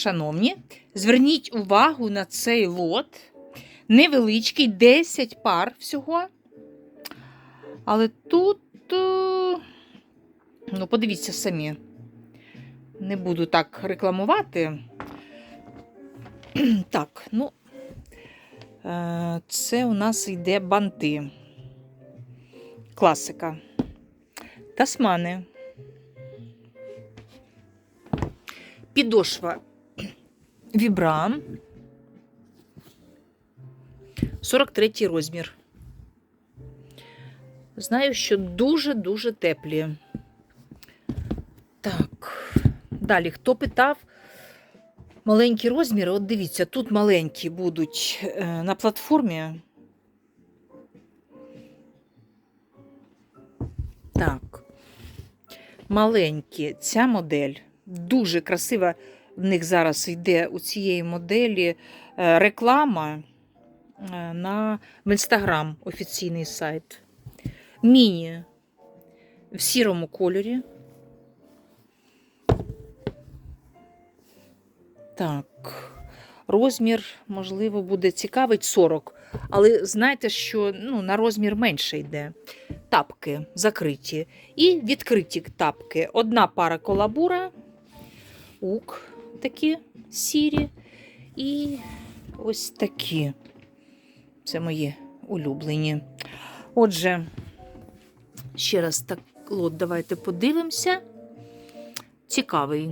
шановні, зверніть увагу на цей лот. Невеличкий, 10 пар всього. Але тут, е, ну, подивіться самі. Не буду так рекламувати. Так, ну, е, це у нас йде банти. Класика. Тасмани. Підошва Вібрам. 43 розмір. Знаю, що дуже-дуже теплі. Так. Далі, хто питав маленькі розміри? От дивіться, тут маленькі будуть е, на платформі. Так. Маленькі. Ця модель дуже красива. В них зараз йде у цієї моделі е, реклама е, на в інстаграм офіційний сайт. Міні в сірому кольорі. Так, розмір, можливо, буде цікавий 40. Але знаєте, що ну, на розмір менше йде. Тапки закриті. І відкриті тапки. Одна пара колабура, ук такі сірі. І ось такі. Це мої улюблені. Отже, ще раз так лот давайте подивимося. Цікавий.